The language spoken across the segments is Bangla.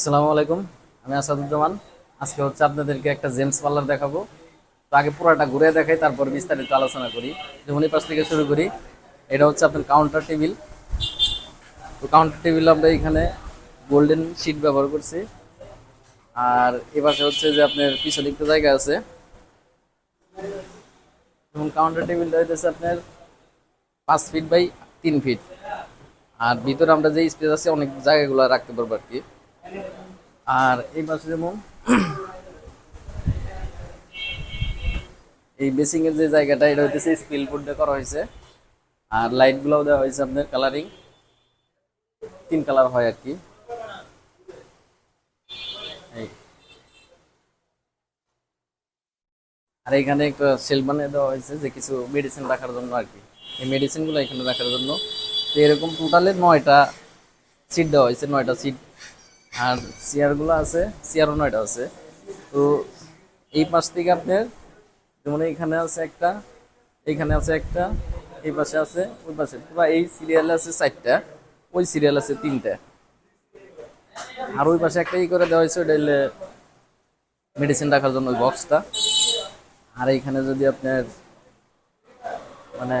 আসসালামু আলাইকুম, আমি আসাদুজ্জামান। আজকে হচ্ছে আপনাদেরকে একটা জেমস পার্লার দেখাবো। তো আগে পুরোটা ঘুরে দেখাই, তারপর বিস্তারিত আলোচনা করি। যেমন এই পাশ থেকে শুরু করি, এটা হচ্ছে আপনার কাউন্টার টেবিল তো কাউন্টার টেবিল আমরা এখানে গোল্ডেন শিট ব্যবহার করছি। আর এ পাশে হচ্ছে যে আপনার পিছনে একটু জায়গা আছে। যেমন কাউন্টার টেবিলটা হইতেছে আপনার পাঁচ ফিট বাই তিন ফিট আর ভিতরে আমরা যে স্পেস আছে, অনেক জায়গাগুলো রাখতে পারব আর কি। আর এই পাশে যেমন, এই বেসিং এর যে জায়গাটা, এটা হইতেছে স্পিল বোর্ড দিয়ে করা হয়েছে আর লাইট গুলাও দেওয়া হয়েছে আপনার কালারিং তিন কালার হয় আর কি। আর এখানে একটা সেল বানিয়ে দেওয়া হয়েছে যে কিছু মেডিসিন রাখার জন্য আর কি। এই মেডিসিনগুলো এখানে রাখার জন্য। এরকম টোটালে নয়টা সিট দেওয়া হয়েছে নয়টা সিট আর চেয়ারগুলো আছে, চেয়ারও নয়টা আছে। তো এই পাশ থেকে আপনার যেমন এইখানে আছে একটা এখানে আছে একটা, এই পাশে আছে, ওই পাশে। পুরো এই সিরিয়ালে আছে চারটা, ওই সিরিয়াল আছে তিনটা। আর ওই পাশে একটা ই করে দেওয়া হয়েছে ওটা হলে মেডিসিন রাখার জন্য ওই বক্সটা আর এইখানে যদি আপনার মানে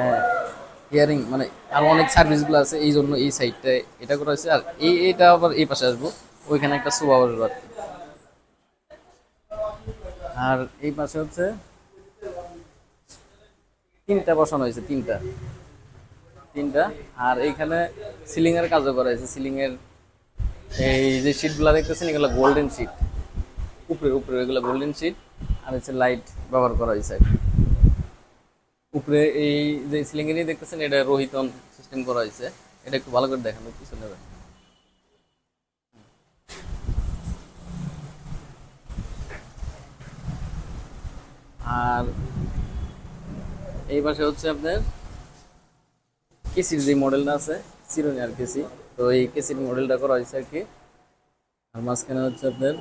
হিয়ারিং মানে আরও অনেক সার্ভিসগুলো আছে, এই জন্য এই সাইডটা এটা করা হয়েছে। আর এই এটা আবার এই পাশে আসব। ওইখানে একটা সোফা বসবো আর এই পাশে হচ্ছে তিনটা বসানো হয়েছে, তিনটা। তিনটা। আর এইখানে সিলিং এর কাজও করা হয়েছে সিলিং এর এই যে শীটগুলো দেখতেছেন, এগুলো গোল্ডেন শীট উপরে উপরে এগুলো গোল্ডেন শীট আর হচ্ছে লাইট ব্যবহার করা হয়েছে। উপরে এই যে সিলিং এর দেখতেছেন, এটা রোহিতন সিস্টেম করা হয়েছে। এটা একটু ভালো করে দেখানো পিছনে আর এই পাশে হচ্ছে আপনার কেসির যে মডেলটা আছে সিরোনিয়ার কেসি। তো এই কেসির মডেলটা করা হয়েছে আর কি। আর মাঝখানে হচ্ছে আপনার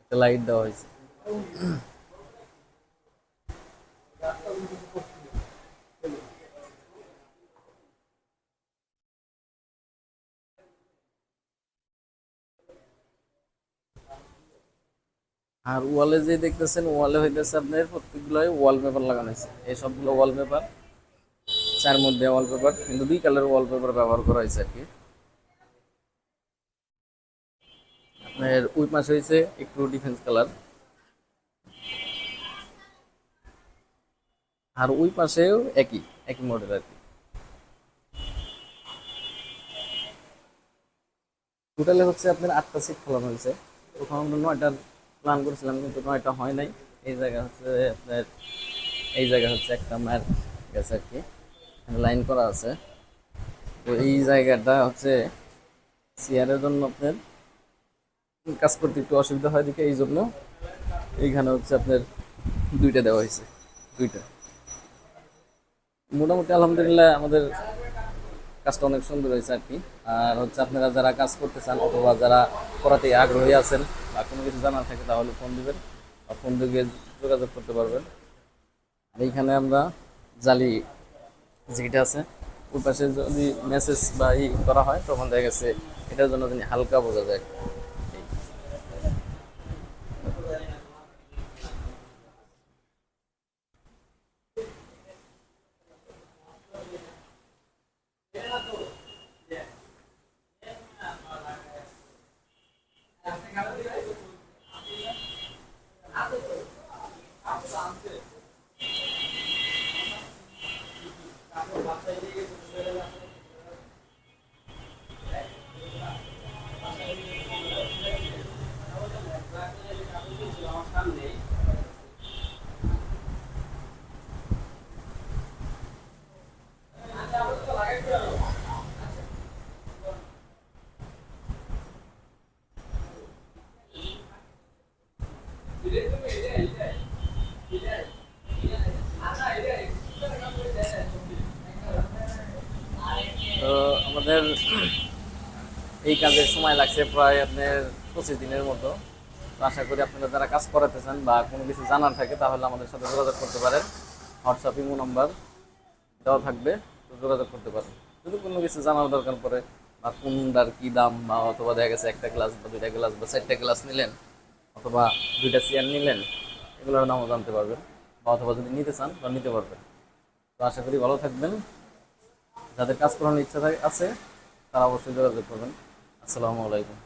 একটা লাইট দেওয়া হয়েছে। আর ওয়ালে যে দেখতেছেন ওয়ালে হইতেছে আপনার প্রত্যেকগুলো ওয়ালপেপার লাগানো হয়েছে। এই সবগুলো ওয়ালপেপার চার মধ্যে ওয়ালপেপার কিন্তু দুই কালার ওয়ালপেপার ব্যবহার করা হয়েছে আর কি। আপনার ওই পাশে হয়েছে একটু ডিফেন্স কালার আর ওই পাশেও একই একই মডেল আর কি। টোটালে হচ্ছে আপনার আটটা সিট ফেলানো হয়েছে। ওখানে নয়টার প্ল্যান করেছিলাম, কিন্তু নয়টা হয় নাই। এই জায়গা হচ্ছে আপনার, এই জায়গা হচ্ছে একটা মায়ের গেছে আর কি। লাইন করা আছে। তো এই জায়গাটা হচ্ছে চেয়ারের জন্য আপনার, কাজ করতে একটু অসুবিধা হয় দিকে এই জন্য এইখানে হচ্ছে আপনার দুইটা দেওয়া হয়েছে, দুইটা। মোটামুটি আলহামদুলিল্লাহ আমাদের কাজটা অনেক সুন্দর হয়েছে আর কি। আর হচ্ছে আপনারা যারা কাজ করতে চান অথবা যারা করাতে আগ্রহী আছেন বা কোনো কিছু জানার থাকে, তাহলে ফোন দিবেন বা ফোন দিয়ে যোগাযোগ করতে পারবেন। আর এইখানে আমরা জালি যেটা আছে, ওই পাশে যদি মেসেজ বা ই করা হয়, তখন দেখা গেছে এটার জন্য হালকা বোঝা যায় এই। তো আমাদের এই কাজের সময় লাগছে প্রায় আপনার পঁচিশ দিনের মতো। আশা করি আপনারা যারা কাজ করাতে চান বা কোনো কিছু জানার থাকে, তাহলে আমাদের সাথে যোগাযোগ করতে পারেন। হোয়াটসঅ্যাপ ইমো নাম্বার দেওয়া থাকবে, তো যোগাযোগ করতে পারেন। যদি কোনো কিছু জানার দরকার পড়ে, বা কোনটার কী দাম, বা অথবা দেখা গেছে একটা গ্লাস বা দুইটা গ্লাস বা চারটা গ্লাস নিলেন, অথবা দুইটা চেয়ার নিলেন, এগুলোর নামও জানতে পারবেন, বা অথবা যদি নিতে চান বা নিতে পারবেন। তো আশা করি ভালো থাকবেন। যাদের কাজ করানোর ইচ্ছা আছে, তারা অবশ্যই যোগাযোগ করবেন। আসসালামু আলাইকুম।